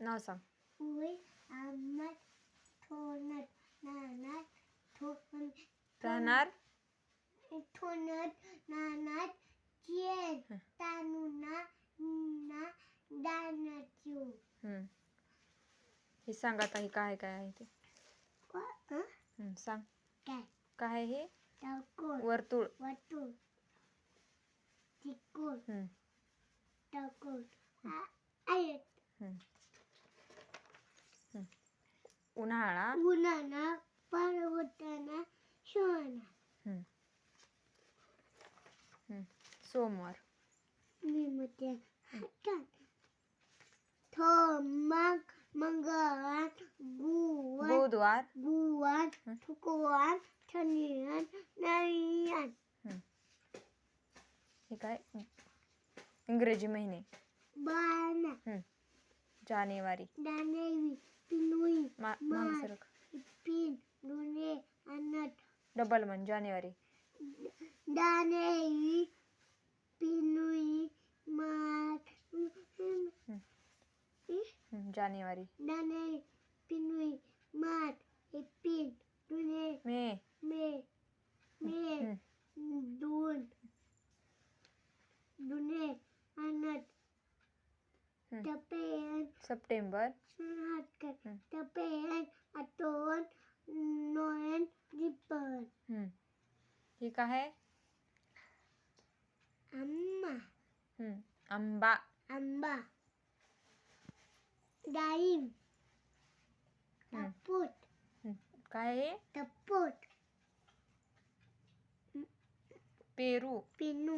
उई आमट थोनट नानात थोन राहणार थोनट नानात चेन हं. तानुना ना दानाचू हम्म. हे सांग आता हे काय काय आहे ते हम्म, सांग काय काय आहे हे टाकोर वर्तुळ वटू चिकोर हम्म, टाकोर आयत हम्म. हम्म. उन्हाळा पर्वताना शोना हम्म. हम्म. सोमवार हातात मंगळवार गुवार बुधवार गुवार हं. शुक्रवार शनिवार हे काय इंग्रजी महिने हम्म. जानेवारी दानेवी पिनुई मा मार मागसरक पिन दुने अनट डबल म्हण जानेवारी. दानेवी पिनुई मार हम्म, जानेवारी. दाने पिनुई मार पिन दुने मे. मे मे हम्म. दोन दुने अनट हम्म. टपेन सप्टेंबर हातकर हम्म. टपेन अतोन नोएन रिपन हम्म. हे काय आहे अम्मा हम्म. आंबा डाळिंब हम्म. टपूट. काय आहे टपूट पेरू पिनू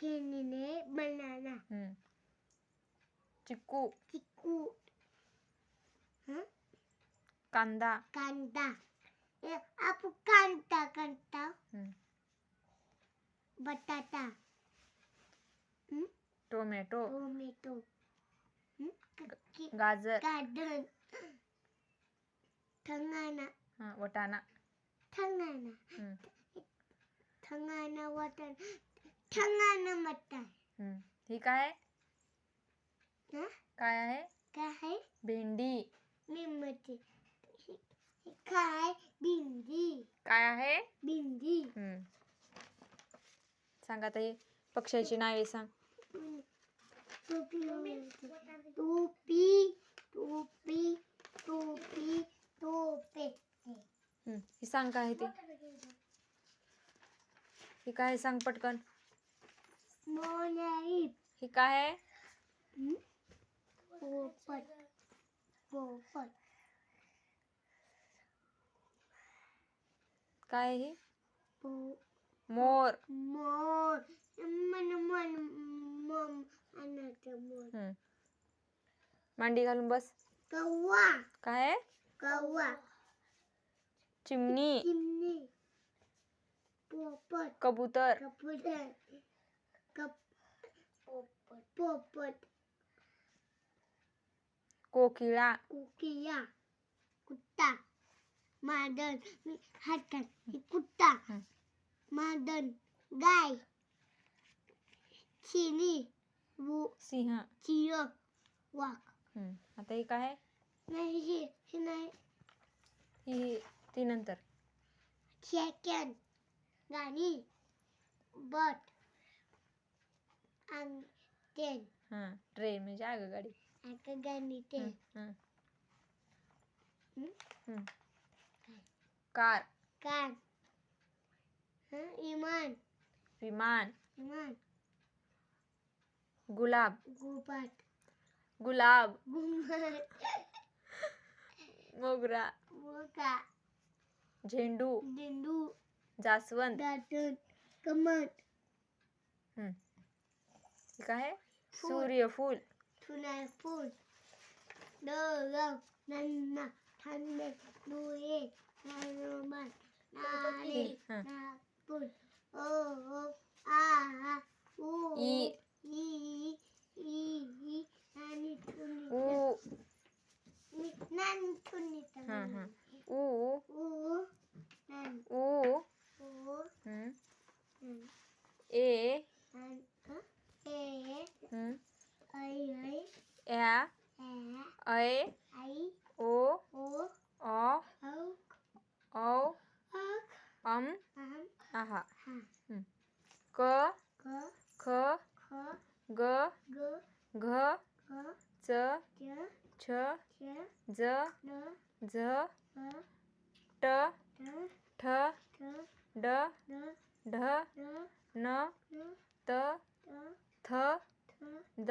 केनीने बनाना हम्म. चिक्कू चिकू हं? कांदा कांदा ए, आपण कांदा कांदा हम्म. बटाटा हं? टोमॅटो टोमॅटो हं? क- कि- गाजर गार्डन थंगाना हा, वटाणा थंगाना हम्म. थंगाना वटन हम्म. हे काय? आहे हं? काय आहे काय आहे भेंडी काय भिंडी। काय आहे भिंडी। हम्म. सांग आता हे पक्ष्याची नावे सांग. टोपी टोपी टोपी टोपी टोपे। हम्म. हे सांग काय आहे ते. हे काय आहे सांग पटकन. हे? काय आहे पोपट पोपट काय आहे हे मोर मोर। मन मन मम अनाथ मोर हम्म. मांडी घालून बस। कौवा काय आहे कव्वा चिमणी। चिमणी। पोपट। कबूतर। कप पोपट पोपट कोकिळा कुकिया कुत्ता मादन हातात हे कुत्ता हं. मादन गाय चिनी वो सिंह चिय हम्म. आता हे काय? आहे नाही हे हे नाही. ही ती नंतर. सेकंड गाणी बट आणि टेन हा ट्रेन म्हणजे आगगाडी. टेन हम्म. हं? हम्म. कार. कान हं? इमान विमान. इमान गुलाब. गुबाट. गुलाब. गुमट मोगरा. मोका झेंडू. दिंडू जास्वंद. दाटन कमट हम्म. हे? है सूर्य फूल. सूर्यफूल थुनाय फूल। दरव नन्ना दुये छ च ज झ ट ट ठ ड ढ न त थ द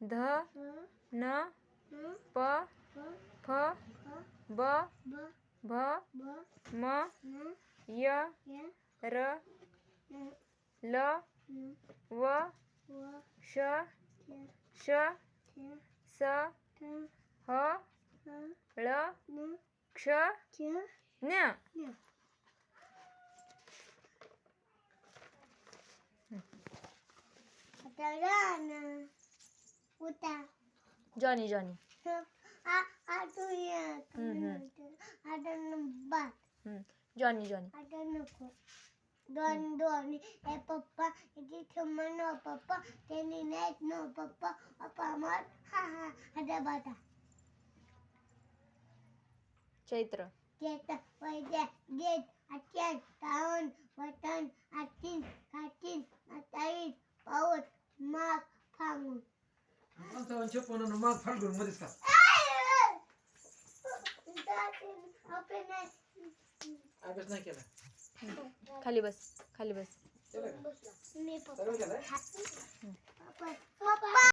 ध न प फ ब भ म य र ल व श श स ह ळ क्ष उता जॉनी जॉनी हम्म, हम्म. जॉनी जॉनी दोन दोन ए पप्पा इथे ठेवून नो पप्पा त्यांनी नाहीत नो पप्पा पप्पा मर हा हा आता बाता Chaitra a chance, down, button, a tin, a tin, a tight, power, mark, pound. माणसाला छप्पन माग फाडून मध्येच का. अभ्यास नाही केला खाली बस खाली बस.